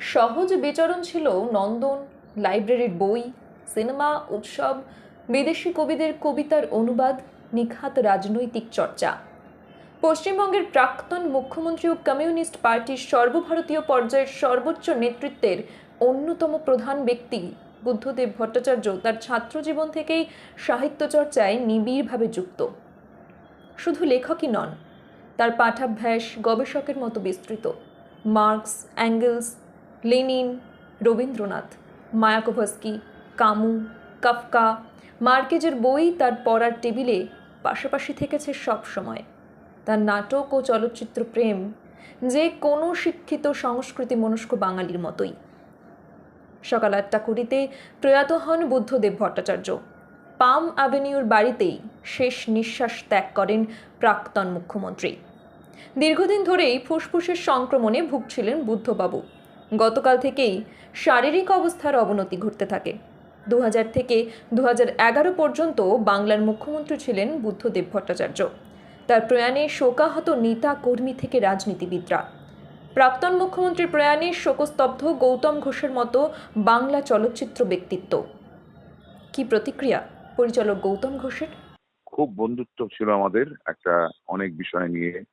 সহজ বিচরণ ছিল নন্দন, লাইব্রেরির বই, সিনেমা, উৎসব, বিদেশি কবিদের কবিতার অনুবাদ, নিখাত রাজনৈতিক চর্চা। পশ্চিমবঙ্গের প্রাক্তন মুখ্যমন্ত্রী ও কমিউনিস্ট পার্টির সর্বভারতীয় পর্যায়ের সর্বোচ্চ নেতৃত্বের অন্যতম প্রধান ব্যক্তি বুদ্ধদেব ভট্টাচার্য, তার ছাত্রজীবন থেকেই সাহিত্য চর্চায় নিবিড়ভাবে যুক্ত। শুধু লেখকই নন, তার পাঠাভ্যাস গবেষকের মতো বিস্তৃত। Marx, Engels Lenin, Rabindranath, Mayakovsky, Camus, Kafka, মার্কেজের বই তার পড়ার টেবিলে পাশাপাশি থেকেছে সব সময়। তার নাটক ও চলচ্চিত্র প্রেম যে কোনো শিক্ষিত সংস্কৃতি মনস্ক বাঙালির মতোই। সকাল আটটা কুড়িতে প্রয়াত হন বুদ্ধদেব ভট্টাচার্য। পাম অ্যাভিনিউর বাড়িতেই শেষ নিঃশ্বাস ত্যাগ করেন প্রাক্তন মুখ্যমন্ত্রী। দীর্ঘদিন ধরেই ফুসফুসের সংক্রমণে ভুগছিলেন বুদ্ধবাবু। গতকাল থেকেই শারীরিক অবস্থার অবনতি ঘটতে থাকে। দু হাজার থেকে দু পর্যন্ত বাংলার মুখ্যমন্ত্রী ছিলেন বুদ্ধদেব ভট্টাচার্য। তার প্রয়াণে শোকাহত নেতা কর্মী থেকে রাজনীতিবিদরা। প্রাক্তন মুখ্যমন্ত্রীর প্রয়াণে শোকস্তব্ধ গৌতম ঘোষের মতো বাংলা চলচ্চিত্র ব্যক্তিত্ব। কি প্রতিক্রিয়া পরিচালক গৌতম ঘোষের? খুব বন্ধুত্ব ছিল আমাদের একটা অনেক বিষয় নিয়ে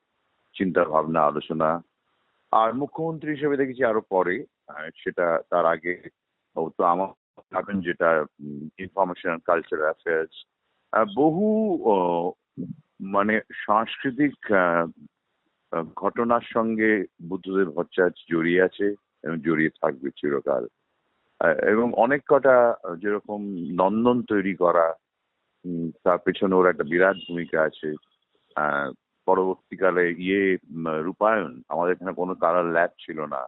চিন্তা ভাবনা আলোচনা আর মুখ্যমন্ত্রী হিসেবে দেখেছি আরও পরে সেটা তার আগে। তো আমার থাকেন যেটা ইনফরমেশন কালচার অ্যাফেয়ার্স বহু মানে সাংস্কৃতিক ঘটনার সঙ্গে বুদ্ধদেব ভট্টাচার্য জড়িয়ে আছে এবং জড়িয়ে থাকবে চিরকাল। এবং অনেক কটা, যেরকম নন্দন তৈরি করা তার পেছনে ওর একটা বিরাট ভূমিকা আছে। পরবর্তীকালে ইয়ে রূপায়ণ আমাদের এখানে কোনো কালার ল্যাব ছিল না।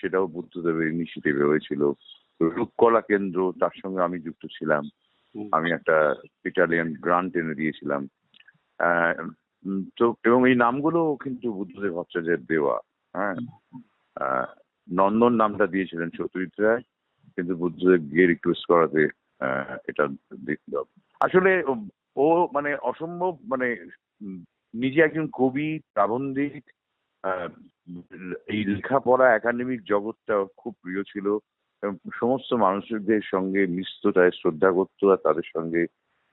সেটাও বুদ্ধদেবের ইনিশিয়েটিভে হয়েছিল। রূপকলা কেন্দ্র তার সঙ্গে আমি যুক্ত ছিলাম। আমি একটা ইটালিয়ান গ্রান্ট এনে দিয়েছিলাম। তো এবং এই নামগুলো কিন্তু বুদ্ধদেব ভট্টাচার্যের দেওয়া হ্যাঁ? নন্দন নামটা দিয়েছিলেন সত্যজিৎ রায় কিন্তু বুদ্ধদেব গিয়ে রিকোয়েস্ট করাতে এটা দিল আসলে ও- মানে অসম্ভব মানে নিজে একজন কবি, প্রাবন্ধিক এই লেখাপড়া একাডেমিক জগৎটা খুব প্রিয় ছিল। এবং সমস্ত মানুষদের সঙ্গে মিশততায় শ্রদ্ধা করতো আর তাদের সঙ্গে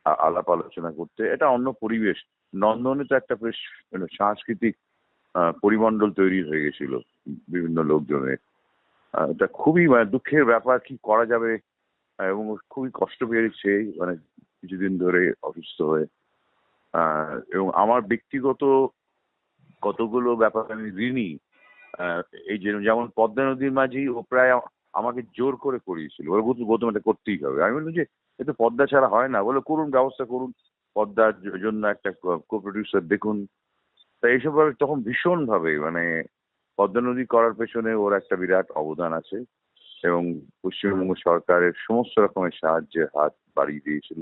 আলাপ আলোচনা করতে। এটা অন্য পরিবেশ। নন্দনে তো একটা বেশ সাংস্কৃতিক পরিমণ্ডল তৈরি হয়ে গেছিল বিভিন্ন লোকজনের। এটা খুবই মানে দুঃখের ব্যাপার কি করা যাবে এবং খুবই কষ্ট পেয়েছে। মানে কিছুদিন ধরে অসুস্থ হয়ে এবং আমার ব্যক্তিগত কতগুলো ব্যাপার আমি ঋণী এই যেমন পদ্মা নদীর মাঝি ও প্রায় আমাকে জোর করে করিয়েছিল। ওর গৌতম এটা করতেই হবে। আমি বললাম যে, এ তো পদ্মা ছাড়া হয় না। বলে, করুন, ব্যবস্থা করুন। পদ্মার জন্য একটা কো প্রডিউসার দেখুন। তা এইসব ভাবে তখন ভীষণভাবে মানে পদ্মা নদী করার পেছনে ওর একটা বিরাট অবদান আছে এবং পশ্চিমবঙ্গ সরকারের সমস্ত রকমের সাহায্যের হাত বাড়িয়ে দিয়েছিল।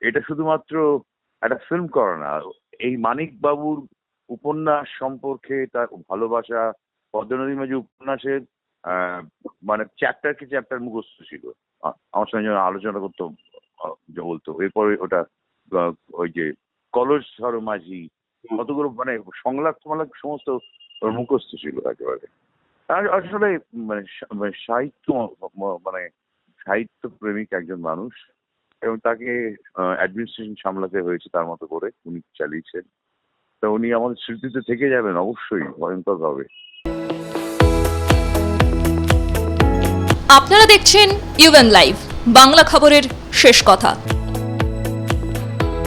এটা শুধুমাত্র একটা ফিল্ম করা না। এই মানিক বাবুর উপন্যাস সম্পর্কে তার ভালোবাসা পদ্মা নদীর মাঝে উপন্যাসের মানে চ্যাপ্টার কি চ্যাপ্টার মুখস্থ ছিল। আমার সঙ্গে যখন আলোচনা করতো বলতো। এরপরে ওটা ওই যে কলস ধরো মাঝি, কতগুলো মানে সংলাপ ফংলাপ সমস্ত মুখস্থ ছিল একেবারে। আসলে মানে মানে সাহিত্য মানে সাহিত্য প্রেমিক একজন মানুষ। এবং তাকে অ্যাডমিনিস্ট্রেশন সামলাতে হয়েছে তার মতো করে। উনি চালিয়েছেন। তা উনি আমাদের স্মৃতিতে থেকে যাবেন অবশ্যই ভয়ঙ্কর ভাবে আপনারা দেখছেন ইউএন লাইভ বাংলা খবরের শেষ কথা।